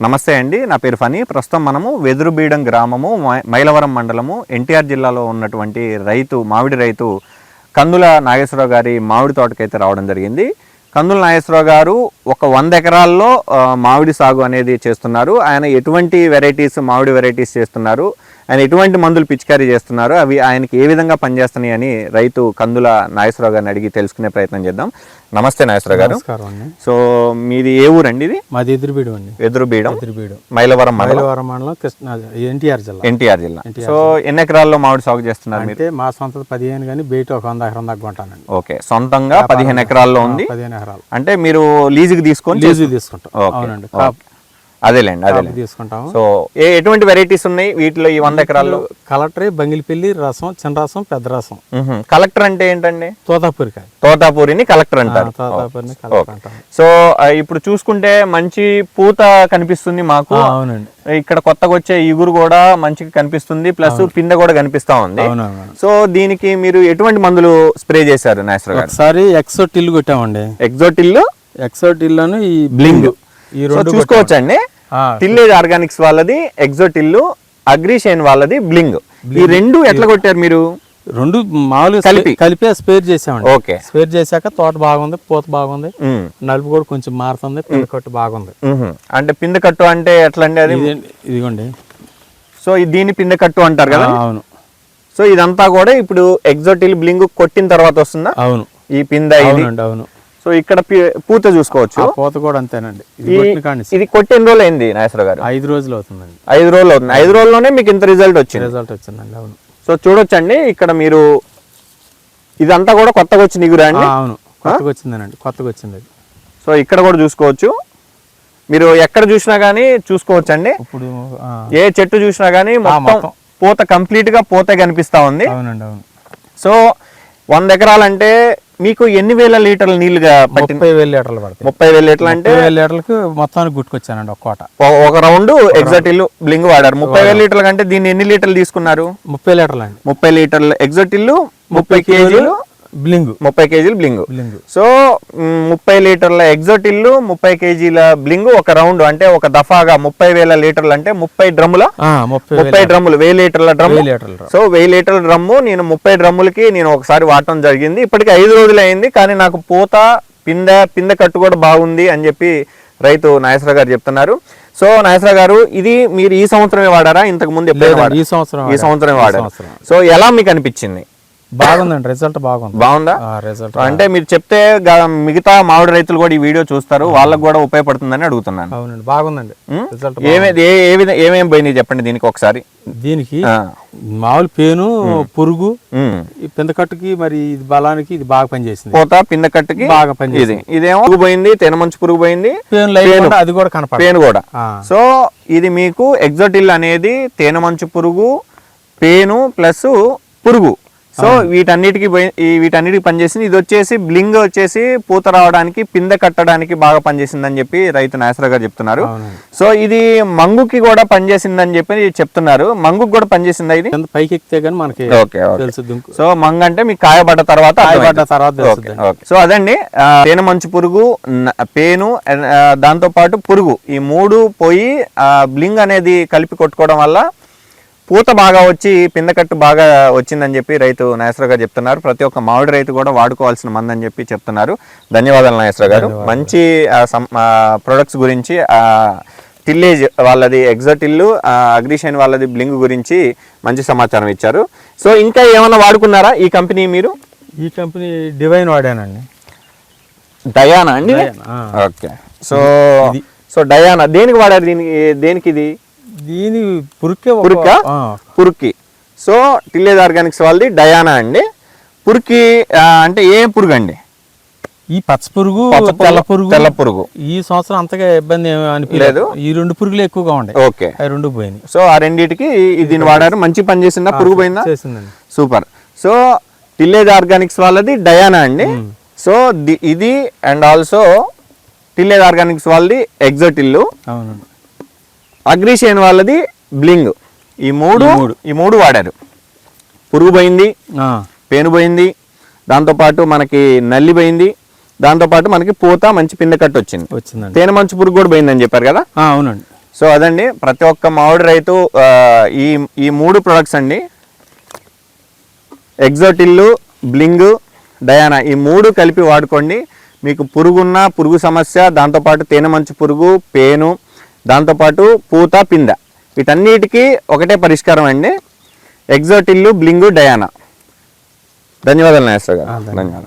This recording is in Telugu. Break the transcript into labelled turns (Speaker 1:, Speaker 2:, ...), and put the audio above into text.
Speaker 1: నమస్తే అండి నా పేరు ఫనీ ప్రస్తుతం మనము వెదురుబీడం గ్రామము మై- మైలవరం మండలము ఎన్టీఆర్ జిల్లాలో ఉన్నటువంటి రైతు మామిడి రైతు కందుల నాగేశ్వరరావు గారి మామిడి తోటకైతే రావడం జరిగింది. కందుల నాగేశ్వరరావు గారు ఒక వంద ఎకరాల్లో మామిడి సాగు అనేది చేస్తున్నారు. ఆయన ఎటువంటి వెరైటీస్ మామిడి వెరైటీస్ చేస్తున్నారు? ఆయన ఎటువంటి మందులు పిచికారీ చేస్తున్నారు? అవి ఆయనకి ఏ విధంగా పనిచేస్తున్నాయి అని రైతు కందుల నాగేశ్వరరావు గారిని అడిగి తెలుసుకునే ప్రయత్నం చేద్దాం. నమస్తే నాగేశ్వరరావు గారు. సో మీది ఏ ఊరండి ఇది?
Speaker 2: మాది ఎదురుబీడు అండి.
Speaker 1: వెదురుబీడం
Speaker 2: ఎదురుబీడు.
Speaker 1: మైలవరం
Speaker 2: మైలవరం మండలం కృష్ణ ఎన్టీఆర్ జిల్లా.
Speaker 1: ఎన్టీఆర్ జిల్లా. సో ఎన్ని ఎకరాల్లో మామిడి సాగు చేస్తున్నారు
Speaker 2: అంటే మా సొంత పదిహేను కానీ బయట ఒక వంద ఎకరం దాకా కొంటానండి.
Speaker 1: ఓకే. సొంతంగా పదిహేను ఎకరాల్లో ఉంది.
Speaker 2: పదిహేను ఎకరాలు.
Speaker 1: అంటే మీరు లీజుకి తీసుకొని
Speaker 2: లీజు తీసుకుంటాం.
Speaker 1: ఓకే,
Speaker 2: అవునండి.
Speaker 1: అదేలేండి అదేలేండి.
Speaker 2: తీసుకుంటాము.
Speaker 1: సో ఎటువంటి వెరైటీస్ ఉన్నాయి వీటిలో ఈ వంద ఎకరాల్లో?
Speaker 2: కలెక్టరే బంగిలిపల్లి రసం చిన్న రసం పెద్ద రసం.
Speaker 1: కలెక్టర్ అంటే ఏంటండి?
Speaker 2: తోతాపూరికాయ.
Speaker 1: తోతాపూరిని కలెక్టర్ అంటారు.
Speaker 2: తోతాపూరిని కలెక్టర్ అంటాం
Speaker 1: సో ఇప్పుడు చూసుకుంటే మంచి పూత కనిపిస్తుంది మాకు.
Speaker 2: అవునండి.
Speaker 1: ఇక్కడ కొత్తగా వచ్చే ఇగురు కూడా మంచిగా కనిపిస్తుంది ప్లస్ పిందె కూడా కనిపిస్తా ఉంది. సో దీనికి మీరు ఎటువంటి మందులు స్ప్రే చేశారు గారు?
Speaker 2: ఒకసారి ఎక్సో టిల్ కొట్టామండి.
Speaker 1: ఎగ్జోటిల్
Speaker 2: ఎక్సో టిల్ అని ఈ
Speaker 1: బ్లింగ్.
Speaker 2: ఈ రెండు
Speaker 1: చూసుకోవచ్చండి. టిల్లేజ్ ఆర్గానిక్స్ వాళ్ళది ఎగ్జోటిల్ అగ్రిషైన్ వాళ్ళది బ్లింగ్ ఈ రెండు ఎట్లా కొట్టారు మీరు?
Speaker 2: రెండు మామూలుగా
Speaker 1: కలిపి.
Speaker 2: కలిపే స్పేర్ చేసామండి.
Speaker 1: ఓకే.
Speaker 2: స్పేర్ చేశాక తోట బాగుంది పూత బాగుంది నలుపు కూడా కొంచెం మారుతుంది పిండి కట్టు బాగుంది.
Speaker 1: అంటే పిందె కట్టు అంటే ఎట్లా అండి అది?
Speaker 2: ఇదిగోండి.
Speaker 1: సో దీన్ని పిందె కట్టు అంటారు కదా?
Speaker 2: అవును.
Speaker 1: సో ఇదంతా కూడా ఇప్పుడు ఎగ్జోటిల్ బ్లింగ్ కొట్టిన తర్వాత వస్తుందా?
Speaker 2: అవును.
Speaker 1: ఈ పిందె
Speaker 2: అవునండి అవును.
Speaker 1: సో ఇక్కడ పూత చూసుకోవచ్చు.
Speaker 2: పూత కూడా అంతేనండి. ఇది
Speaker 1: కొట్టి ఎన్ని రోజులు అయింది నాగేశ్వర గారు?
Speaker 2: ఐదు రోజులు అవుతుందండి.
Speaker 1: ఐదు రోజులు అవుతుంది. ఐదు రోజుల్లోనే మీకు ఇంత రిజల్ట్ వచ్చింది.
Speaker 2: రిజల్ట్ వచ్చిందండి అవును.
Speaker 1: సో చూడొచ్చండి ఇక్కడ మీరు ఇదంతా కూడా కొత్తగా వచ్చిన ఇగురా అండి?
Speaker 2: అవును. కొత్తగా వచ్చిందనండి కొత్తగా వచ్చింది అది.
Speaker 1: సో ఇక్కడ కూడా చూసుకోవచ్చు. మీరు ఎక్కడ చూసినా కానీ చూసుకోవచ్చండి.
Speaker 2: ఇప్పుడు
Speaker 1: ఏ చెట్టు చూసినా కానీ మొత్తం
Speaker 2: మొత్తం.
Speaker 1: పూత కంప్లీట్గా పూత కనిపిస్తా ఉంది.
Speaker 2: అవునండి అవును.
Speaker 1: సో వంద ఎకరాలంటే మీకు ఎన్ని వేల లీటర్ల నీళ్ళుగా పట్టింది?
Speaker 2: ముప్పై వేల లీటర్లు పడతాయి.
Speaker 1: ముప్పై వేల లీటర్లు అంటే
Speaker 2: వేల లీటర్లకు మొత్తానికి గుట్టుకొచ్చానండి ఒక కోట.
Speaker 1: ఒ- ఒక రౌండ్ ఎగ్జాటిల్ బ్లింగ్ వాడారు. ముప్పై వేల లీటర్ల కంటే దీన్ని ఎన్ని లీటర్లు తీసుకున్నారు?
Speaker 2: ముప్పై లీటర్లు అండి.
Speaker 1: ముప్పై లీటర్లు ఎగ్జాటిల్ ముప్పై కేజీలు
Speaker 2: బ్లింగ్.
Speaker 1: ముప్పై కేజీలు బ్లింగ్.
Speaker 2: బ్లింగ్.
Speaker 1: సో ముప్పై లీటర్ల ఎగ్జోటిల్లు ముప్పై కేజీల బ్లింగ్ ఒక రౌండ్ అంటే ఒక దఫాగా ముప్పై వేల లీటర్లు అంటే ముప్పై డ్రమ్ముల?
Speaker 2: ముప్పై
Speaker 1: డ్రమ్ములు వెయ్యి లీటర్ల
Speaker 2: లీటర్లు
Speaker 1: సో వెయ్యి లీటర్ల డ్రమ్ము నేను ముప్పై డ్రమ్ములకి నేను ఒకసారి వాడటం జరిగింది. ఇప్పటికి ఐదు రోజులు అయింది కానీ నాకు పూత పిందె పిందె కట్టు కూడా బాగుంది అని చెప్పి రైతు నాగేశ్వర గారు చెప్తున్నారు. సో నాగేశ్వర గారు ఇది మీరు ఈ సంవత్సరమే వాడారా? ఇంతకు ముందు?
Speaker 2: ఈ సంవత్సరం
Speaker 1: ఈ
Speaker 2: వాడాను.
Speaker 1: సంవత్సరం
Speaker 2: ఈ
Speaker 1: వాడారు. సో ఎలా మీకు అనిపించింది?
Speaker 2: బాగుందండి. రిజల్ట్ బాగుంది.
Speaker 1: బాగుందా?
Speaker 2: రిజల్ట్
Speaker 1: అంటే మీరు చెప్తే మిగతా మామిడి రైతులు కూడా ఈ వీడియో చూస్తారు. వాళ్ళకు కూడా ఉపయోగపడుతుందని అడుగుతున్నాను.
Speaker 2: అవునండి బాగుందండి? రిజల్ట్
Speaker 1: ఏమేమి పోయినాయి చెప్పండి దీనికి ఒకసారి?
Speaker 2: దీనికి. మామూలు పేను పురుగు పిందకట్టుకి మరి ఇది బలానికి ఇది బాగా పనిచేసింది.
Speaker 1: పోత పింద కట్టుకి
Speaker 2: బాగా పనిచేసింది.
Speaker 1: ఇది. ఇదేమో పురుగు పోయింది తేనెమంచు పురుగు పోయింది
Speaker 2: అది కూడా కనపడదు.
Speaker 1: పేను కూడా. సో ఇది మీకు ఎగ్జోటిల్ అనేది తేనెమంచు పురుగు పేను ప్లస్ పురుగు. సో వీటన్నిటికి వీటన్నిటికి పనిచేసింది. ఇది వచ్చేసి బ్లింగ్ వచ్చేసి పూత రావడానికి పిందె కట్టడానికి బాగా పనిచేసిందని చెప్పి రైతు నాసరా గారు చెప్తున్నారు. సో ఇది మంగుకి కూడా పనిచేసిందని చెప్పి చెప్తున్నారు. మంగుకి కూడా పనిచేసిందా ఇది?
Speaker 2: పైకి ఎక్కితే గానీ మనకి
Speaker 1: సో మంగ అంటే మీకు కాయబడ్డ తర్వాత
Speaker 2: కాయబడ్డ తర్వాత
Speaker 1: సో అదండి తేనె మంచు పురుగు పేను దాంతో పాటు పురుగు. ఈ మూడు పోయి బ్లింగ్ అనేది కలిపి కొట్టుకోవడం వల్ల పూత బాగా వచ్చి పిందకట్టు బాగా వచ్చిందని చెప్పి రైతు నాగేశ్వర గారు చెప్తున్నారు. ప్రతి ఒక్క మామిడి రైతు కూడా వాడుకోవాల్సిన మందని చెప్పి చెప్తున్నారు. ధన్యవాదాలు నాగేశ్వర గారు. మంచి ప్రొడక్ట్స్ గురించి టిల్లేజ్ వాళ్ళది ఎగ్జాటిల్లు అగ్రిషైన్ వాళ్ళది బ్లింగ్ గురించి మంచి సమాచారం ఇచ్చారు. సో ఇంకా ఏమైనా వాడుకున్నారా ఈ కంపెనీ మీరు?
Speaker 2: ఈ కంపెనీ డివైన్ వాడానండి.
Speaker 1: డయానా అండి. ఓకే సో సో డయానా దేనికి వాడారు దీనికి దేనికి ఇది
Speaker 2: దీని పురుకే
Speaker 1: పురుక?
Speaker 2: ఆ,
Speaker 1: పురుక్కి సో టిల్లేజ్ ఆర్గానిక్స్ వాళ్ళది డయానా అండి. పురుక్కి ఆ, అంటే ఏ పురుగు అండి
Speaker 2: ఈ పచ్చ పురుగు తెల్ల పురుగు
Speaker 1: తెల్ల పురుగు.
Speaker 2: ఈ సంవత్సరం అంతగా ఇబ్బంది ఏమీ అనిపించలేదు ఈ రెండు పురుగులు ఎక్కువగా ఉండే.
Speaker 1: ఓకే.
Speaker 2: రెండు పోయినాయి.
Speaker 1: సో ఆ రెండింటికి దీన్ని వాడారు. మంచి పని చేసిందా? పురుగు పోయిందా?
Speaker 2: చేసిందండి.
Speaker 1: సూపర్. సో టిల్లేజ్ ఆర్గానిక్స్ వాళ్ళది డయానా అండి. సో ఇది అండ్ ఆల్సో టిల్లేజ్ ఆర్గానిక్స్ వాళ్ళది ఎగ్జోటిల్లు.
Speaker 2: అవునండి.
Speaker 1: అగ్రిషియన్ వాళ్ళది బ్లింగ్. ఈ మూడు ఈ మూడు. వాడారు. పురుగు పోయింది పేను పోయింది దాంతోపాటు మనకి నల్లి పోయింది దాంతోపాటు మనకి పూత మంచి పిండి కట్టు వచ్చింది. తేనె మంచు పురుగు కూడా పోయిందని చెప్పారు కదా?
Speaker 2: అవునండి.
Speaker 1: సో అదండి ప్రతి ఒక్క మామిడి రైతు ఈ ఈ మూడు ప్రొడక్ట్స్ అండి. ఎగ్జోటిల్లు బ్లింగ్ డయానా ఈ మూడు కలిపి వాడుకోండి. మీకు పురుగున్న పురుగు సమస్య దాంతోపాటు తేనె మంచు పురుగు పేను దాంతోపాటు పూత పింద. వీటన్నిటికీ ఒకటే పరిష్కారం అండి. ఎగ్జోటిల్లు బ్లింగు డయానా ధన్యవాదాలు నాగేశ్వర గారు. ధన్యవాదాలు.